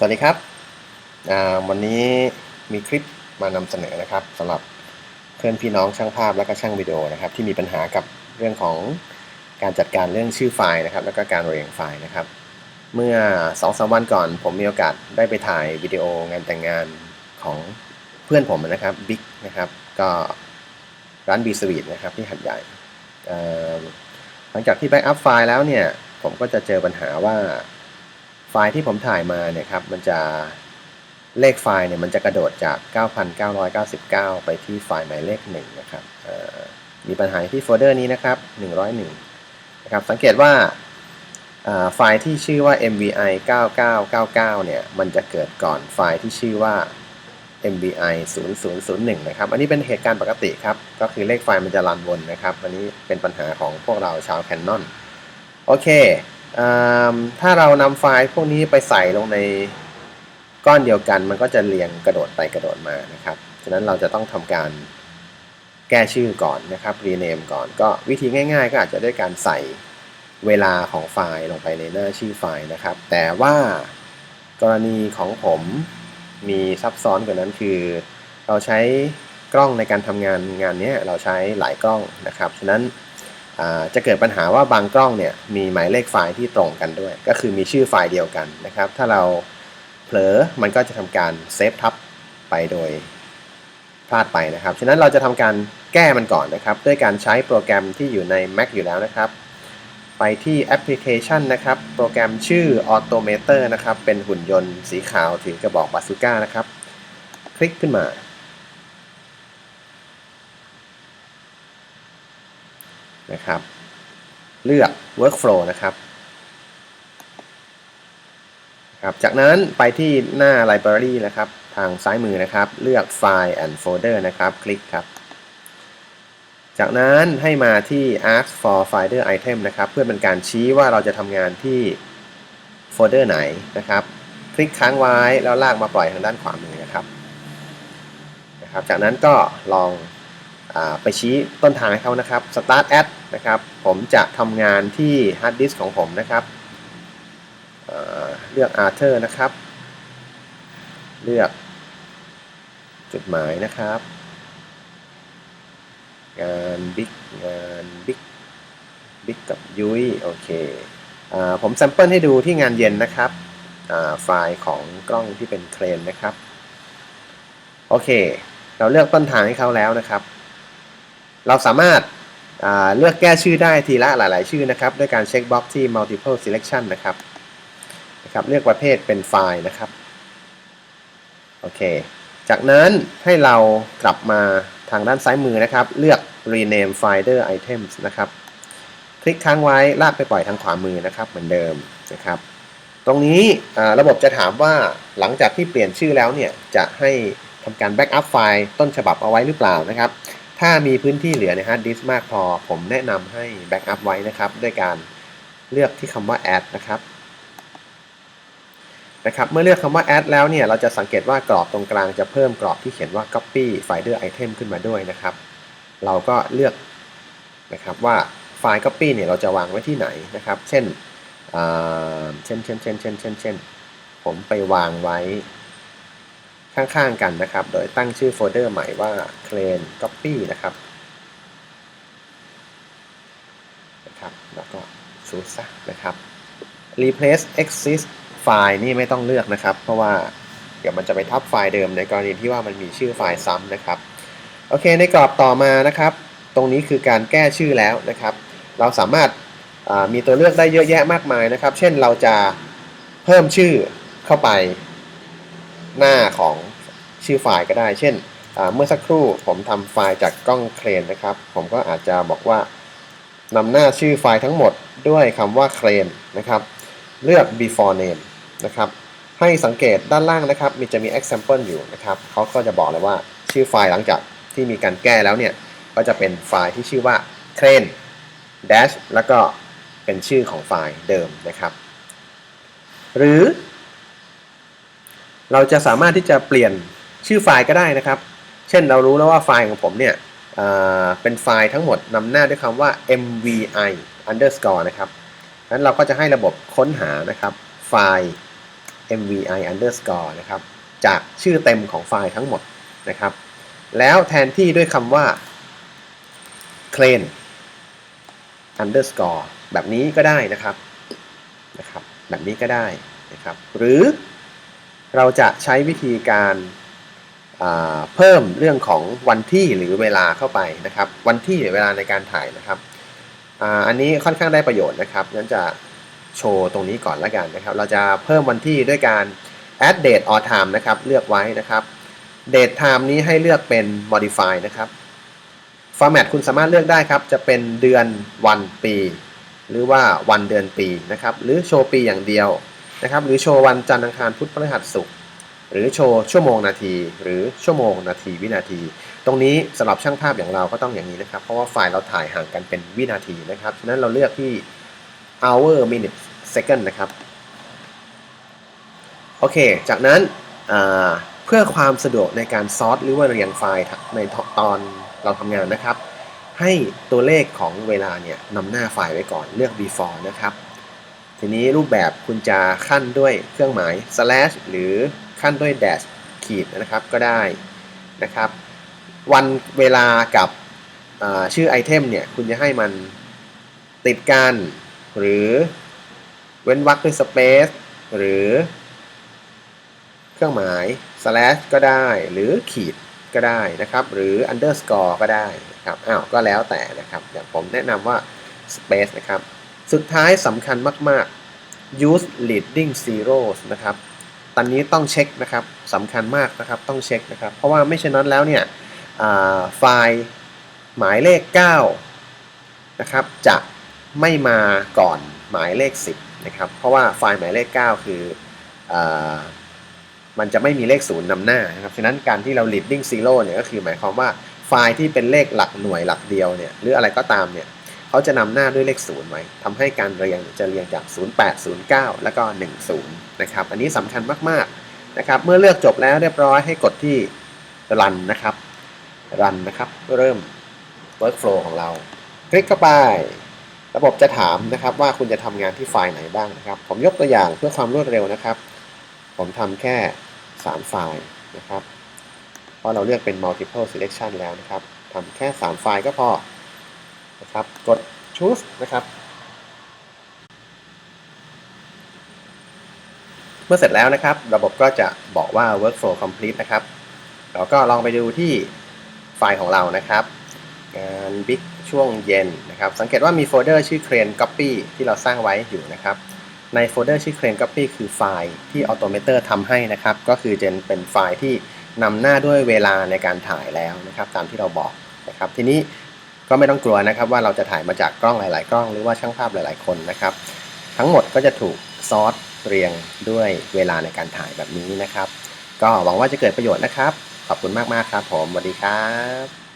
สวัสดีครับ วันนี้มีคลิปมานำเสนอนะครับสำหรับเพื่อนพี่น้องช่างภาพและก็ช่างวิดีโอนะครับ ที่มีปัญหากับเรื่องของการจัดการเรื่องชื่อไฟล์นะครับ แล้วก็การเรียงไฟล์นะครับ เมื่อ2อสวันก่อนผมมีโอกาสได้ไปถ่ายวิดีโองานแต่งงานของเพื่อนผมนะครับบิ๊กนะครับก็ร้านบีสวีทนะครับที่หัดใหญ่หลังจากที่แบ็กอัพไฟล์แล้วเนี่ยผมก็จะเจอปัญหาว่า ไฟล์ที่ผมถ่ายมาเนี่ยครับมันจะเลขไฟล์เนี่ยมันจะกระโดดจาก 9,999 ไปที่ไฟล์หมายเลข1นะครับมีปัญหาที่โฟลเดอร์นี้นะครับ 101 นะครับ สังเกตว่าไฟล์ที่ชื่อว่า mvi 9999 เนี่ย มันจะเกิดก่อนไฟล์ที่ชื่อว่า mvi 0001 นะครับ อันนี้เป็นเหตุการณ์ปกติครับ ก็คือเลขไฟล์มันจะรันวนนะครับ อันนี้เป็นปัญหาของพวกเราชาว Canon โอเค ถ้าเรานำไฟล์พวกนี้ไปใส่ลงในก้อนเดียวกัน มันก็จะเรียงกระโดดไปกระโดดมานะครับ ฉะนั้นเราจะต้องทำการแก้ชื่อก่อนนะครับ rename ก่อน ก็วิธีง่าย ๆ ก็อาจจะด้วยการใส่เวลาของไฟล์ลงไปในหน้าชื่อไฟล์นะครับ แต่ว่ากรณีของผมมีซับซ้อนกว่านั้นคือ เราใช้กล้องในการทำงานงานนี้เราใช้หลายกล้องนะครับ ฉะนั้น จะเกิดปัญหาว่าบางกล้องเนี่ยมีหมายเลขไฟล์ที่ตรงกันด้วย ก็คือมีชื่อไฟล์เดียวกันนะครับ ถ้าเราเผลอมันก็จะทำการเซฟทับไปโดยพลาดไปนะครับ ฉะนั้นเราจะทำการแก้มันก่อนนะครับ ด้วยการใช้โปรแกรมที่อยู่ใน Mac อยู่แล้วนะครับ ไปที่แอปพลิเคชันนะครับ โปรแกรมชื่อ Automator นะครับ เป็นหุ่นยนต์สีขาวถือกระบอกบาซูก้านะครับ คลิกขึ้นมา นะครับ เลือก workflow นะครับครับ จากนั้นไปที่หน้า library นะครับ ทางซ้ายมือนะครับ เลือก file and folder นะครับ คลิกครับ จากนั้นให้มาที่ ask for folder item นะครับ เพื่อเป็นการชี้ว่าเราจะทำงานที่โฟลเดอร์ไหนนะครับ คลิกค้างไว้แล้วลากมาปล่อยทางด้านขวามือนะครับนะครับ จากนั้นก็ลอง ไปชี้ต้นทางให้เขานะครับ start at นะครับผมจะทำงานที่ hard disk ของผมนะครับเเลือก Arthur นะครับ เลือกจุดหมายนะครับ งาน Big งาน Big Big กับยุ้ยโอเคอผมแซมเปิลให้ดูที่งานเย็นนะครับไฟล์ของกล้องที่เป็นเครนนะครับ โอเค เราเลือกต้นทางให้เขาแล้วนะครับ เราสามารถเลือกแก้ชื่อได้ทีละหลาย ๆ ชื่อนะครับ ด้วยการเช็คบ็อกซ์ที่ multiple selection นะครับนะครับ เลือกประเภทเป็นไฟล์นะครับโอเค จากนั้นให้เรากลับมาทางด้านซ้ายมือนะครับ เลือก rename folder items นะครับ คลิกค้างไว้ลากไปปล่อยทางขวามือนะครับ เหมือนเดิมนะครับ ตรงนี้ระบบจะถามว่าหลังจากที่เปลี่ยนชื่อแล้วเนี่ย จะให้ทำการแบ็กอัพไฟล์ต้นฉบับเอาไว้หรือเปล่านะครับ ถ้ามีพื้นที่เหลือในฮาร์ดดิสก์มากพอ ผมแนะนำให้แบ็กอัพไว้นะครับด้วยการเลือกที่คำว่า add นะครับนะครับ เมื่อเลือกคำว่า add แล้วเนี่ย เราจะสังเกตว่ากรอบตรงกลางจะเพิ่มกรอบที่เขียนว่า copy folder item ขึ้นมาด้วยนะครับ เราก็เลือกนะครับว่าไฟล์ copy เนี่ยเราจะวางไว้ที่ไหนนะครับ เช่นเช่นเช่นเช่นเช่นเช่นเช่นผมไปวางไว้ ข้างๆกันนะครับ โดยตั้งชื่อโฟลเดอร์ใหม่ว่า clean copy นะครับนะครับ แล้วก็ชูซะนะครับ replace exist file นี่ไม่ต้องเลือกนะครับ เพราะว่าเดี๋ยวมันจะไปทับไฟล์เดิมในกรณีที่ว่ามันมีชื่อไฟล์ซ้ำนะครับ โอเค ในกรอบต่อมานะครับ ตรงนี้คือการแก้ชื่อแล้วนะครับ เราสามารถมีตัวเลือกได้เยอะแยะมากมายนะครับ เช่นเราจะเพิ่มชื่อเข้าไป หน้าของชื่อไฟล์ก็ได้ เช่น เมื่อสักครู่ผมทำไฟล์จากกล้องเครนนะครับ ผมก็อาจจะบอกว่านำหน้าชื่อไฟล์ทั้งหมดด้วยคำว่าเครนนะครับ เลือก before name นะครับ ให้สังเกตด้านล่างนะครับ มีจะมี example อยู่นะครับ เขาก็จะบอกเลยว่าชื่อไฟล์หลังจากที่มีการแก้แล้วเนี่ย ก็จะเป็นไฟล์ที่ชื่อว่า crane dash แล้วก็เป็นชื่อของไฟล์เดิมนะครับ หรือ เราจะสามารถที่จะเปลี่ยนชื่อไฟล์ก็ได้นะครับ เช่นเรารู้แล้วว่าไฟล์ของผมเนี่ยเป็นไฟล์ทั้งหมดนำหน้าด้วยคำว่า mvi underscore นะครับนั้นเราก็จะให้ระบบค้นหานะครับไฟล์ mvi underscore นะครับจากชื่อเต็มของไฟล์ทั้งหมดนะครับ แล้วแทนที่ด้วยคำว่า clean underscore แบบนี้ก็ได้นะครับนะครับ แบบนี้ก็ได้นะครับ หรือ เราจะใช้วิธีการเพิ่มเรื่องของวันที่หรือเวลาเข้าไปนะครับ วันที่หรือเวลาในการถ่ายนะครับออันนี้ค่อนข้างได้ประโยชน์นะครับงั้นจะโชว์ตรงนี้ก่อนละกันนะครับ เราจะเพิ่มวันที่ด้วยการ add date or time นะครับ เลือกไว้นะครับ date time นี้ให้เลือกเป็น modify นะครับ format คุณสามารถเลือกได้ครับ จะเป็นเดือนวันปี หรือว่าวันเดือนปีนะครับ หรือโชว์ปีอย่างเดียว นะครับหรือโชว์วันจันทร์อังคารพุธพฤหัสศุกร์หรือโชว์ชั่วโมงนาที หรือชั่วโมงนาทีวินาที ตรงนี้สำหรับช่างภาพอย่างเราก็ต้องอย่างนี้นะครับ เพราะว่าไฟล์เราถ่ายห่างกันเป็นวินาทีนะครับฉะนั้นเราเลือกที่ hour minute second นะครับโอเค จากนั้นเพื่อความสะดวกในการซอร์สหรือว่าเรียงไฟล์ในตอนเราทำงานนะครับ ให้ตัวเลขของเวลาเนี่ยนำหน้าไฟล์ไว้ก่อนเลือก before นะครับ ทีนี้รูปแบบคุณจะขั้นด้วยเครื่องหมาย slash หรือขั้นด้วย dash ขีดนะครับก็ได้นะครับ วันเวลากับชื่อไอเทมเนี่ยคุณจะให้มันติดกัน หรือเว้นวรรคด้วย space หรือเครื่องหมาย slash ก็ได้ หรือขีดก็ได้นะครับ หรือ underscore ก็ได้นะครับอ้าวก็แล้วแต่นะครับอย่างผมแนะนำว่า space นะครับ สุดท้ายสำคัญมาก ๆ use leading zeros นะครับ ตอนนี้ต้องเช็คนะครับสำคัญมากนะครับต้องเช็คนะครับ เพราะว่าไม่เช่นนั้นแล้วเนี่ยไฟล์หมายเลข 9 นะครับ จะไม่มาก่อนหมายเลข 10 นะครับ เพราะว่าไฟล์หมายเลข 9 คืออมันจะไม่มีเลขศูนย์นำหน้านะครับ ฉะนั้นการที่เรา leading zero เนี่ยก็คือหมายความว่าไฟล์ที่เป็นเลขหลักหน่วยหลักเดียวเนี่ยหรืออะไรก็ตามเนี่ย เขาจะนำหน้าด้วยเลขศูนย์ไว้ทำให้การเรียงจะเรียงจาก 08 09 แล้วก็ 10 นะครับ อันนี้สำคัญมากๆนะครับ เมื่อเลือกจบแล้วเรียบร้อยให้กดที่ run นะครับ run นะครับเริ่ม workflow ของเรา คลิกเข้าไป ระบบจะถามนะครับว่าคุณจะทำงานที่ไฟล์ไหนบ้างนะครับ ผมยกตัวอย่างเพื่อความรวดเร็วนะครับ ผมทำแค่ 3 ไฟล์นะครับ เพราะเราเลือกเป็น multiple selection แล้วนะครับทำแค่ 3 ไฟล์ก็พอ นะครับ กด choose นะครับ เมื่อเสร็จแล้วนะครับ ระบบก็จะบอกว่า workflow complete นะครับ เราก็ลองไปดูที่ไฟล์ของเรานะครับ งาน big ช่วงเย็นนะครับ สังเกตว่ามีโฟลเดอร์ชื่อ crane copy ที่เราสร้างไว้อยู่นะครับ ในโฟลเดอร์ชื่อ crane copy คือไฟล์ที่ Automator ทำให้นะครับ ก็คือจะเป็นไฟล์ที่นำหน้าด้วยเวลาในการถ่ายแล้วนะครับ ตามที่เราบอกนะครับ ทีนี้ ก็ไม่ต้องกลัวนะครับว่าเราจะถ่ายมาจากกล้องหลาย ๆ กล้องหรือว่าช่างภาพหลาย ๆ คนนะครับ ทั้งหมดก็จะถูกซอสเรียงด้วยเวลาในการถ่ายแบบนี้นะครับ ก็หวังว่าจะเกิดประโยชน์นะครับ ขอบคุณมาก ๆ ครับผมสวัสดีครับ